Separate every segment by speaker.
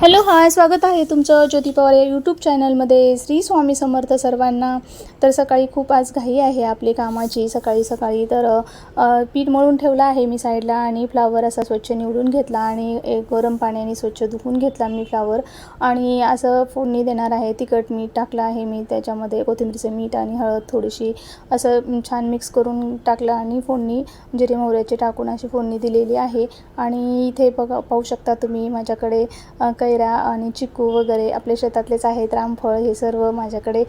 Speaker 1: Hello hi स्वागत आहे तुमचं ज्योती पवार या यूट्यूब चॅनलमध्ये श्री स्वामी समर्थ सर्वांना. तर सकाळी खूप आज घाई आहे आपली कामाची. सकाळी सकाळी तर पीठ मळून ठेवलं आहे मी साईडला आणि फ्लावर असा स्वच्छ निवडून घेतला आणि एक गरम पाण्याने स्वच्छ धुवून घेतला मी फ्लावर आणि असं फोडणी देणार आहे. तिखट मीठ टाकलं आहे मी त्याच्यामध्ये. कोथिंबीरचं मीठ आणि हळद थोडीशी असं छान मिक्स करून टाकलं आणि फोडणी जिरे मोहऱ्याचे टाकून अशी फोडणी दिलेली आहे. आणि इथे बघा पाहू शकता तुम्ही माझ्याकडे काही कैऱ्या आणि चिकू वगैरे आपल्या शेतातलेच आहेत. रामफळ हे सर्व माझ्याकडे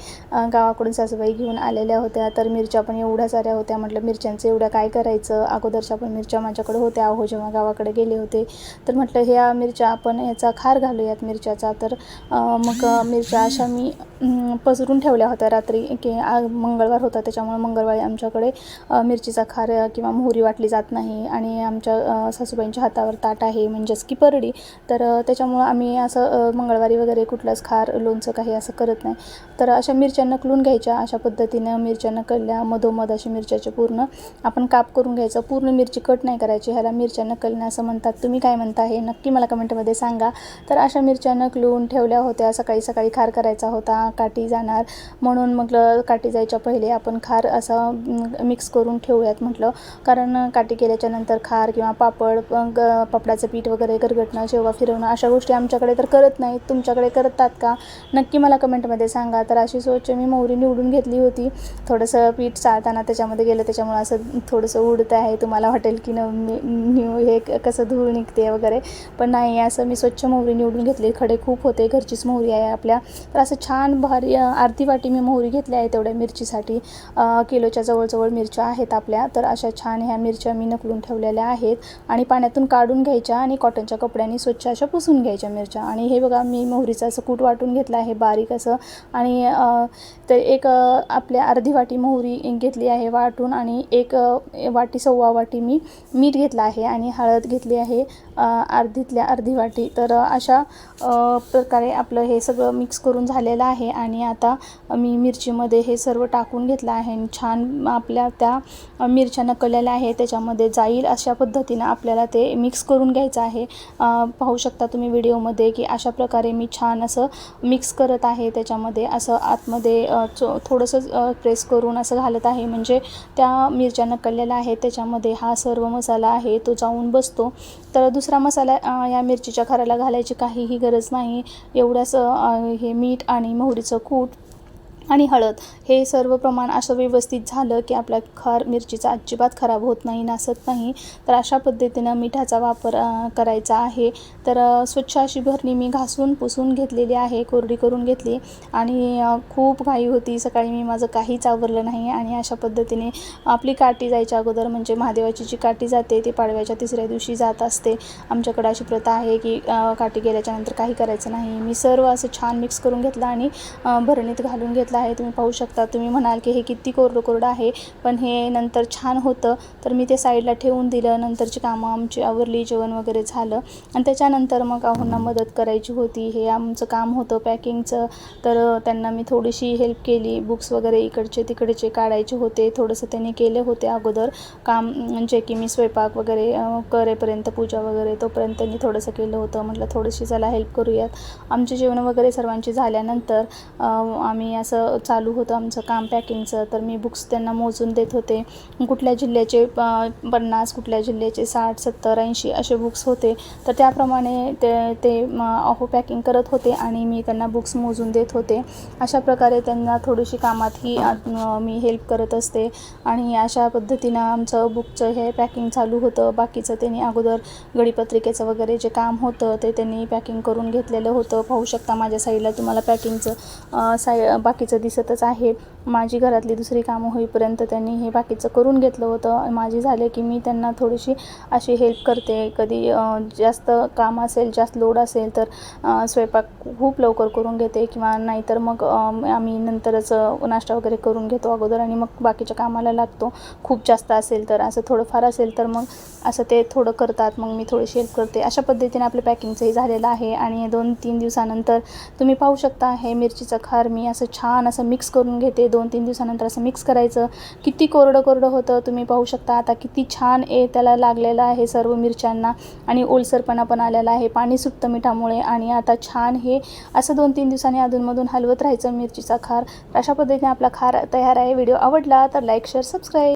Speaker 1: गावाकडून सासूबाई घेऊन आलेल्या होत्या. तर मिरच्या पण एवढ्या साऱ्या होत्या. म्हटलं मिरच्यांचं एवढ्या काय करायचं? अगोदरच्या पण मिरच्या माझ्याकडे होत्या. अहो जेव्हा गावाकडे गेले होते. तर म्हटलं ह्या मिरच्या आपण याचा खार घालूयात मिरच्याचा. तर मग मिरच्या अशा मी पसरून ठेवल्या होत्या रात्री की आ- मंगळवार होता त्याच्यामुळे मंगळवारी आमच्याकडे मिरचीचा खार किंवा मोहरी वाटली जात नाही आणि आमच्या सासूबाईंच्या हातावर ताट आहे म्हणजेच की परडी. तर त्याच्यामुळं आम्ही असं मंगळवारी वगैरे कुठलंच खार लोणचं काही असं करत नाही. तर अशा मिरच्या नकलून घ्यायच्या अशा पद्धतीनं मिरच्या नकलल्या मधोमध अशी मिरच्याचे पूर्ण आपण काप करून घ्यायचं पूर्ण मिरची कट नाही करायची ह्याला मिरच्या नकलणे असं म्हणतात. तुम्ही काय म्हणता हे नक्की मला कमेंटमध्ये सांगा. तर अशा मिरच्या नकलून ठेवल्या होत्या सकाळी सकाळी खार करायचा होता काठी जाणार. म्हणून मग काठी जायच्या पहिले आपण खार असं मिक्स करून ठेवूयात म्हटलं. कारण काठी केल्याच्यानंतर खार किंवा पापड ग पापडाचं पीठ वगैरे गरगटणं शेवगा फिरवणं अशा गोष्टी आमच्याकडे तर करत नाहीत. तुमच्याकडे करतात का? नक्की मला कमेंटमध्ये सांगा. तर अशी स्वच्छ मी मोहरी निवडून घेतली होती. थोडंसं पीठ चाळताना त्याच्यामध्ये गेलं त्याच्यामुळं असं थोडंसं उडतं आहे. तुम्हाला वाटेल की न न्यू हे कसं धूळ निघते वगैरे. पण नाही असं मी स्वच्छ मोहरी निवडून घेतली. खडे खूप होते. घरचीच मोहरी आहे आपल्या. तर असं छान भारी अर्धी वाटी मी मोहरी घेतली आहे तेवढ्या मिरचीसाठी. किलोच्या जवळजवळ मिरच्या आहेत आपल्या तर अशा छान ह्या मिरच्या मी नकलून ठेवलेल्या आहेत. आणि पाण्यातून काढून घ्यायच्या आणि कॉटनच्या कपड्याने स्वच्छ अशा पुसून घ्यायच्या मिरच्या. आणि हे बघा मी मोहरीचं असं कूट वाटून घेतलं आहे बारीक असं. आणि तर एक आपल्या अर्धी वाटी मोहरी घेतली आहे वाटून आणि एक वाटी सव्वा वाटी मी मीठ घेतलं आहे आणि हळद घेतली आहे अर्धीतल्या अर्धी वाटी. तर अशा प्रकारे आपलं हे सगळं मिक्स करून झालेलं आहे. आणि आता मी मिरचीमध्ये हे सर्व टाकून घेतलं आहे. आणि छान आपल्या त्या मिरच्या नकळलेल्या आहे त्याच्यामध्ये जाईल अशा पद्धतीनं आपल्याला ते मिक्स करून घ्यायचं आहे. पाहू शकता तुम्ही व्हिडिओमध्ये की अशा प्रकारे मी छान असं मिक्स करत आहे. त्याच्यामध्ये असं आतमध्ये चो थोडंसं प्रेस करून असं घालत आहे. म्हणजे त्या मिरच्या नकळलेल्या आहेत त्याच्यामध्ये हा सर्व मसाला आहे तो जाऊन बसतो. तर दुसरा मसाला या मिरचीच्या खाराला घालायची काहीही गरज नाही. एवढंच हे मीठ आणि मोहरीचं कूट आणि हळद. हे सर्व प्रमाण असं व्यवस्थित झालं की आपला खार मिरचीचा अजिबात खराब होत नाही नासत नाही. तर अशा पद्धतीनं मिठाचा वापर करायचा आहे. तर स्वच्छ अशी भरणी मी घासून पुसून घेतलेली आहे कोरडी करून घेतली. आणि खूप घाई होती. सकाळी मी माझं काहीच आवरलं नाही आणि अशा पद्धतीने आपली काठी जायच्या अगोदर म्हणजे महादेवाची जी काठी जाते ती पाडव्याच्या तिसऱ्या दिवशी जात असते. आमच्याकडे अशी प्रथा आहे की काठी गेल्याच्यानंतर काही करायचं नाही. मी सर्व असं छान मिक्स करून घेतलं आणि भरणीत घालून घेतलं आहे तुम्ही पाहू शकता. तुम्ही म्हणाल की हे किती कोरडं कोरडं आहे पण हे नंतर छान होतं. तर मी ते साईडला ठेवून दिलं. नंतरची कामं आमची आवरली जेवण वगैरे झालं. आणि त्याच्यानंतर मग आहोंना मदत करायची होती. हे आमचं काम होतं पॅकिंगचं. तर त्यांना मी थोडीशी हेल्प केली. बुक्स वगैरे इकडचे तिकडचे काढायचे होते. थोडंसं त्यांनी केले होते अगोदर. काम म्हणजे की मी स्वयंपाक वगैरे करेपर्यंत पूजा वगैरे तोपर्यंत त्यांनी थोडंसं केलं होतं. म्हटलं थोडीशी चला हेल्प करूयात. आमचे जेवण वगैरे सर्वांची झाल्यानंतर आम्ही असं चालू होतं आमचं काम पॅकिंगचं तर मी बुक्स त्यांना मोजून देत होते. कुठल्या जिल्ह्याचे प पन्नास कुठल्या जिल्ह्याचे साठ सत्तर ऐंशी असे बुक्स होते. तर त्याप्रमाणे ते ते अहो पॅकिंग करत होते आणि मी त्यांना बुक्स मोजून देत होते. अशा प्रकारे त्यांना थोडीशी कामातही मी हेल्प करत असते. आणि अशा पद्धतीनं आमचं बुकचं हे पॅकिंग चालू होतं. बाकीचं त्यांनी अगोदर गडीपत्रिकेचं वगैरे जे काम होतं ते त्यांनी पॅकिंग करून घेतलेलं होतं. पाहू शकता माझ्या साईडला तुम्हाला पॅकिंगचं साई बाकीचं दिसतच आहे. माझी घरातली दुसरी कामं होईपर्यंत त्यांनी हे बाकीचं करून घेतलं होतं. माझी झाले की मी त्यांना थोडीशी अशी हेल्प करते. कधी जास्त काम असेल जास्त लोड असेल तर स्वयंपाक खूप लवकर करून घेते किंवा नाहीतर मग आम्ही नंतरच नाश्ता वगैरे करून घेतो अगोदर आणि मग बाकीच्या कामाला लागतो. खूप जास्त असेल तर असं थोडंफार असेल तर मग असं ते थोडं करतात. मग मी थोडीशी हेल्प करते. अशा पद्धतीने आपलं पॅकिंगचंही झालेलं आहे आणि दोन तीन दिवसानंतर तुम्ही पाहू शकता हे मिरचीचं खार मी असं छान छान असं मिक्स करून घेते. दोन तीन दिवसानंतर असं मिक्स करायचं. किती कोरडं कोरडं होतं तुम्ही पाहू शकता. आता किती छान ए त्याला लागलेलं आहे सर्व मिरच्यांना. आणि ओलसरपणा पण आलेला आहे. पाणी सुटतं मिठामुळे. आणि आता छान हे असं दोन तीन दिवसांनी अधूनमधून हलवत राहायचं मिरचीचा खार. अशा पद्धतीने आपला खार तयार आहे. व्हिडिओ आवडला तर लाईक शेअर सबस्क्राईब